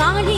காளி